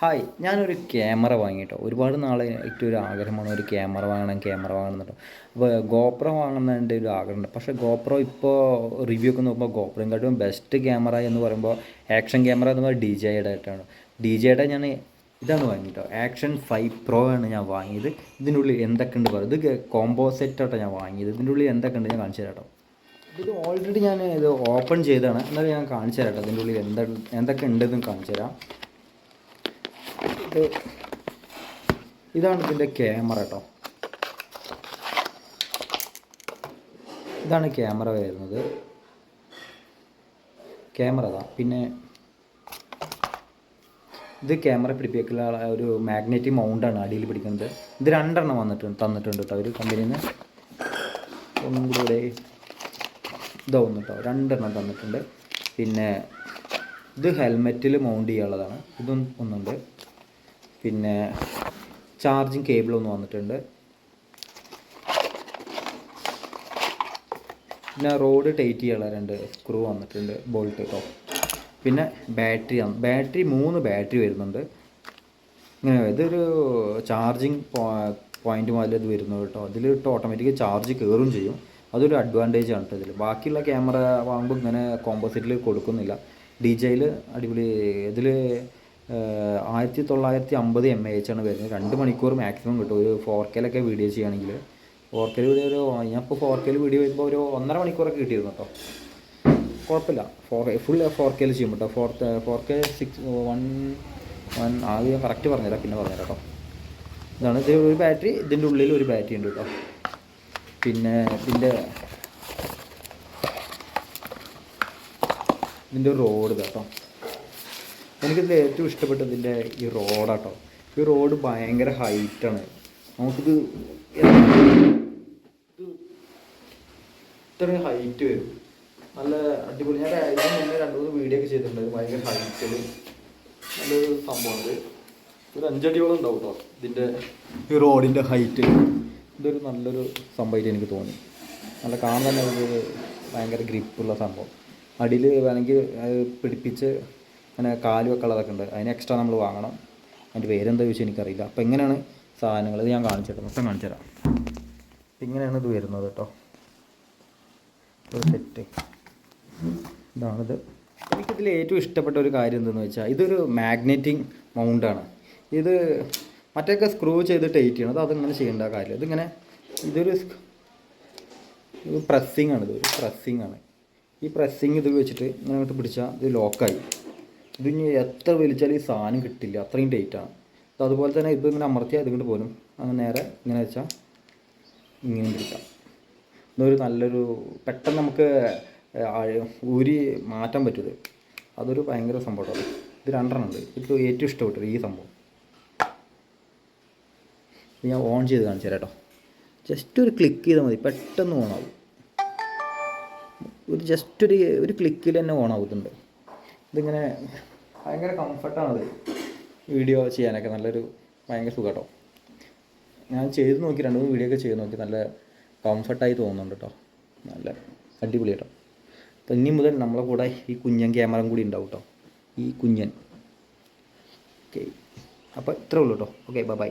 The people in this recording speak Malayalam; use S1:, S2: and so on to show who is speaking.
S1: ഹായ് ഞാനൊരു ക്യാമറ വാങ്ങിട്ടോ ഒരുപാട് നാളെ ഏറ്റവും ഒരു ആഗ്രഹമാണ് ഒരു ക്യാമറ വാങ്ങണം ക്യാമറ വാങ്ങണം എന്നിട്ട് അപ്പോൾ ഗോപ്രോ വാങ്ങുന്നതിന്റെ ഒരു ആഗ്രഹമുണ്ട്. പക്ഷേ ഗോപ്രോ ഇപ്പോൾ റിവ്യൂ ഒക്കെ നോക്കുമ്പോൾ ഗോപ്രോയും ബെസ്റ്റ് ക്യാമറ എന്ന് പറയുമ്പോൾ ആക്ഷൻ ക്യാമറ എന്ന് പറയുമ്പോൾ ഡി ജെയുടെ ആയിട്ടാണ് ഡി ജെയുടെ ഞാൻ ഇതാണ് വാങ്ങിട്ടോ ആക്ഷൻ ഫൈവ് പ്രോ ആണ് ഞാൻ വാങ്ങിയത്. ഇതിന്റെ ഉള്ളിൽ എന്തൊക്കെ ഉണ്ട് പറയും ഇത് കോംബോ സെറ്റാട്ടോ ഞാൻ വാങ്ങിയത്. ഇതിന്റെ ഉള്ളിൽ എന്തൊക്കെ ഉണ്ട് ഞാൻ കാണിച്ചു തരാം കേട്ടോ ഇത് ഓൾറെഡി ഞാൻ ഇത് ഓപ്പൺ ചെയ്താണ് എന്നാലും ഞാൻ കാണിച്ചു തരാം കേട്ടോ ഇതിന്റെ ഉള്ളിൽ എന്താ എന്തൊക്കെ ഉണ്ടെന്ന് കാണിച്ചു തരാം. ഇത് ഇതാണ് ഇതിന്റെ ക്യാമറ കേട്ടോ ഇതാണ് ക്യാമറ വരുന്നത്. ക്യാമറ ഇതാ പിന്നെ ഇത് ക്യാമറ പിടിപ്പിക്കുന്ന ഒരു മാഗ്നറ്റിക് മൗണ്ടാണ് അടിയിൽ പിടിക്കുന്നത്. ഇത് രണ്ടെണ്ണം വന്നിട്ടുണ്ട് തന്നിട്ടുണ്ട് കേട്ടോ ഒരു കമ്പനിയിൽ നിന്ന് ഒന്നും കൂടി ഇവിടെ ഇതാ വന്നു കേട്ടോ രണ്ടെണ്ണം തന്നിട്ടുണ്ട്. പിന്നെ ഇത് ഹെൽമെറ്റിൽ മൗണ്ട് ചെയ്യാനുള്ളതാണ്. ഇതും ഒന്നുണ്ട്. പിന്നെ ചാർജിങ് കേബിൾ ഒന്ന് വന്നിട്ടുണ്ട്. പിന്നെ റോഡ് ടൈറ്റ് ചെയ്യാനുള്ള രണ്ട് സ്ക്രൂ വന്നിട്ടുണ്ട് ബോൾട്ട് കേട്ടോ പിന്നെ ബാറ്ററി ബാറ്ററി മൂന്ന് ബാറ്ററി വരുന്നുണ്ട്. ഇങ്ങനെ ഇതൊരു ചാർജിങ് പോയിന്റ് മുതൽ ഇത് വരുന്നത് കേട്ടോ. ഇതിലിട്ട് ഓട്ടോമാറ്റിക് ചാർജ് കയറും ചെയ്യും. അതൊരു അഡ്വാന്റേജ് ആണ് കേട്ടോ ഇതിൽ ബാക്കിയുള്ള ക്യാമറ വാങ്ങുമ്പോൾ ഇങ്ങനെ കോമ്പോസിറ്റിൽ കൊടുക്കുന്നില്ല. ഡി ജെയിൽ അടിപൊളി ഇതിൽ ആയിരത്തി തൊള്ളായിരത്തി അമ്പത് എം എ എച്ച് ആണ് വരുന്നത്. രണ്ട് മണിക്കൂർ മാക്സിമം കിട്ടും. ഒരു ഫോർ കെയിലൊക്കെ വീഡിയോ ചെയ്യുകയാണെങ്കിൽ. ഫോർ കെയിൽ വീഡിയോ ഒരു ഞാൻ ഇപ്പോൾ ഫോർ കെയിൽ വീഡിയോ വരുമ്പോൾ ഒരു ഒന്നര മണിക്കൂറൊക്കെ കിട്ടിയിരുന്നു കേട്ടോ കുഴപ്പമില്ല ഫോർ ഫുൾ ഫോർ കെയിൽ ചെയ്യും കേട്ടോ four four K six one one ആദ്യം ഞാൻ കറക്റ്റ് പറഞ്ഞുതരാം. പിന്നെ പറഞ്ഞുതരാം കേട്ടോ ഇതാണ് ഇത് ഒരു ബാറ്ററി ഇതിന്റെ ഉള്ളിൽ ഒരു ബാറ്ററി ഉണ്ട് കേട്ടോ പിന്നെ ഇതിന്റെ ഇതിന്റെ റോഡ് കേട്ടോ എനിക്കിതിൽ ഏറ്റവും ഇഷ്ടപ്പെട്ടത് ഇതിന്റെ ഈ റോഡാട്ടോ. ഈ റോഡ് ഭയങ്കര ഹൈറ്റാണ്. നമുക്കിത് ഇത്രയും ഹൈറ്റ് വരും. നല്ല അടിപൊളി. ഞാൻ ഇതിന് മുന്നേ രണ്ട് മൂന്ന് വീഡിയോ ഒക്കെ ചെയ്തിട്ടുണ്ട് ഭയങ്കര ഹൈറ്റിൽ നല്ലൊരു സംഭവമുണ്ട് ഒരു അഞ്ചടിയോളം ഉണ്ടാവും കേട്ടോ ഇതിന്റെ ഈ റോഡിന്റെ ഹൈറ്റ്. ഇതൊരു നല്ലൊരു സംഭവമായിട്ട് എനിക്ക് തോന്നി. നല്ല കാണാൻ തന്നെ ഒരു ഭയങ്കര ഗ്രിപ്പുള്ള സംഭവം. അടിയിൽ വേണമെങ്കിൽ പിടിപ്പിച്ച് അങ്ങനെ കാൽ വെക്കാനുള്ളതൊക്കെ ഉണ്ട്. അതിന് എക്സ്ട്രാ നമ്മൾ വാങ്ങണം. അതിന്റെ പേരെന്താ ചോദിച്ചാൽ എനിക്കറിയില്ല. അപ്പോൾ എങ്ങനെയാണ് സാധനങ്ങൾ. ഇത് ഞാൻ കാണിച്ചു മൊത്തം കാണിച്ചു തരാം. ഇങ്ങനെയാണ് ഇത് വരുന്നത് കേട്ടോ ഒരു സെറ്റ്. ഇതാണിത് എനിക്കിതിൽ ഏറ്റവും ഇഷ്ടപ്പെട്ട ഒരു കാര്യം എന്തെന്ന് വെച്ചാൽ ഇതൊരു മാഗ്നറ്റിക് മൗണ്ടാണ് ഇത് മറ്റൊക്കെ സ്ക്രൂ ചെയ്ത് ടൈറ്റ് ചെയ്യണം. അത് അതിങ്ങനെ ചെയ്യേണ്ട കാര്യം ഇതിങ്ങനെ ഇതൊരു ഇത് പ്രസ്സിങ് ആണ്. ഇത് ഒരു പ്രസ്സിങ് ആണ്. ഈ പ്രസ്സിങ് ഇത് വെച്ചിട്ട് ഇങ്ങനെ അങ്ങോട്ട് പിടിച്ചാൽ ഇത് ലോക്കായി ഇത് ഇനി എത്ര വലിച്ചാലും ഈ സാധനം കിട്ടില്ല. അത്രയും ടൈറ്റാണ് ഇത് അതുപോലെ തന്നെ ഇത് ഇങ്ങനെ അമർത്തിയാൽ ഇതിങ്ങോട്ട് പോലും അങ്ങനെ നേരെ ഇങ്ങനെ വെച്ചാൽ ഇങ്ങനെ പിടിക്കാം ഇതൊരു നല്ലൊരു പെട്ടെന്ന് നമുക്ക് ഊരി മാറ്റാൻ പറ്റും ഇത് അതൊരു ഭയങ്കര സംഭവമാണ്. ഇത് രണ്ടെണ്ണം ഉണ്ട്. ഇത് ഏറ്റവും ഇഷ്ടപ്പെട്ടത് ഈ സംഭവം. ഞാൻ ഓൺ ചെയ്ത് കാണിച്ചു തരാം കേട്ടോ ജസ്റ്റ് ഒരു ക്ലിക്ക് ചെയ്താൽ മതി. പെട്ടെന്ന് ഓണാവും ഒരു ജസ്റ്റ് ഒരു ഒരു ക്ലിക്കിൽ തന്നെ ഓൺ ആവുന്നുണ്ട്. ഇതിങ്ങനെ ഭയങ്കര കംഫർട്ടാണത് വീഡിയോ ചെയ്യാനൊക്കെ. നല്ലൊരു ഭയങ്കര സുഖം കേട്ടോ ഞാൻ ചെയ്ത് നോക്കി രണ്ട് മൂന്ന് വീഡിയോ ഒക്കെ ചെയ്ത് നോക്കി. നല്ല കംഫർട്ടായി തോന്നുന്നുണ്ട് കേട്ടോ നല്ല അടിപൊളി കേട്ടോ അപ്പോൾ ഇനി മുതൽ നമ്മളെ കൂടെ ഈ കുഞ്ഞൻ ക്യാമറയും കൂടി ഉണ്ടാവും കേട്ടോ ഈ കുഞ്ഞൻ. ഓക്കെ അപ്പോൾ ഇത്രേ ഉള്ളൂ കേട്ടോ ഓക്കെ ബൈ ബൈ